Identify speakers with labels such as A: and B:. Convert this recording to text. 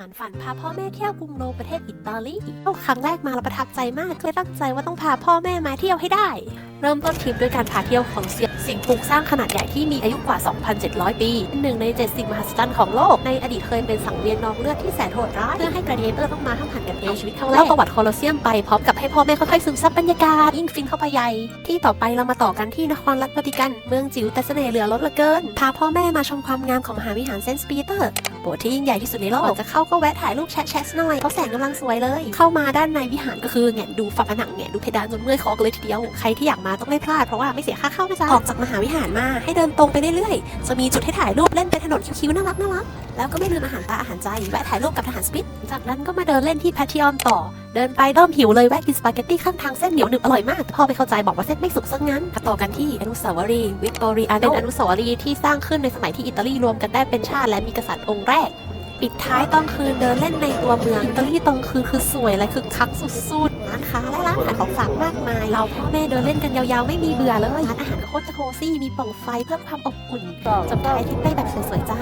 A: ฝันฝันพาพ่อแม่เที่ยวกรุงโรมประเทศอิตาลีเข้าครั้งแรกมาเราประทับใจมากเลยตั้งใจว่าต้องพาพ่อแม่มาเที่ยวให้ได้ เริ่มต้นทริปด้วยการพาเที่ยวของเสียสิ่งปลูกสร้างขนาดใหญ่ที่มีอายุกว่า 2,700 ปีเป็นหนึ่งใน 7 สิ่งมหัศจรรย์ของโลก ในอดีตเคยเป็นสังเวียนนองเลือดที่แสนโหดร้าย เพื่อให้กราดิเอเตอร์ต้องมาห้ามหันกันเองชีวิตครั้งแรกประวัติโคลอสเซียมไปพร้อมกับให้พ่อแม่ค่อยๆซึมซับบรรยากาศยิ่งฟินเข้าไปใหญ่ ที่ต่อไปเรามาต่อกันที่นครรัฐวาติกัน เมืองจิ๋วแต่เสน่ห์เหลือล้นเหลือเกิน พาพ่อแม่มาชมความงามของมหาวิหารเซนต์ปีเตอร์โบสถ์ที่ยิ่งใหญ่ที่สุดในโลกจะเข้าก็แวะถ่ายรูปแชะแชะหน่อยเพราะแสงกำลังสวยเลย เข้ามาด้านในวิหารก็คือแหงนดูฝาผนังแหงนดูเพดานจนเมื่อยคอกันเลยทีเดียวใครที่อยากมาต้องไม่พลาดเพราะว่าไม่เสียค่าเข้านะจ๊ะออกจากมหาวิหารมาให้เดินตรงไปเรื่อยๆจะมีจุดให้ถ่ายรูปเล่นเป็นถนนคิ้วๆน่ารักน่ารักแล้วก็ไม่ลืมอาหารตาอาหารใจแวะถ่ายรูปกับทหารสปิดจากนั้นก็มาเดินเล่นที่แพทิออนต่อเดินไปเริ่มหิวเลยแวะกินสปาเกตตี้ข้างทางเส้นเหนียวหนึบอร่อยมากพ่อไม่เข้าใจบอกว่าเส้นไม่สุกซะงั้นต่อกันที่อนุสาวรีย์วิกตอเรียเป็นอนุสาวรีย์ที่สร้างขึ้นในสมัยที่อิตาลีรวมกันได้เป็นชาติและมีกษัตริย์องค์แรก ปิดท้ายตอนคืนเดินเล่นในตัวเมืองอิตาลีตอนคืนคือสวยและคือคักสุดๆร้านค้าและร้านขายของฝากมากมาย เราพ่อแม่เดินเล่นกันยาวๆ ไม่มีเบื่อเลยร้านอาหารโคตรโคซี่มีปล่องไฟเพิ่มความอบอุ่นจบท้ายทริปได้แบบสวยๆจ้า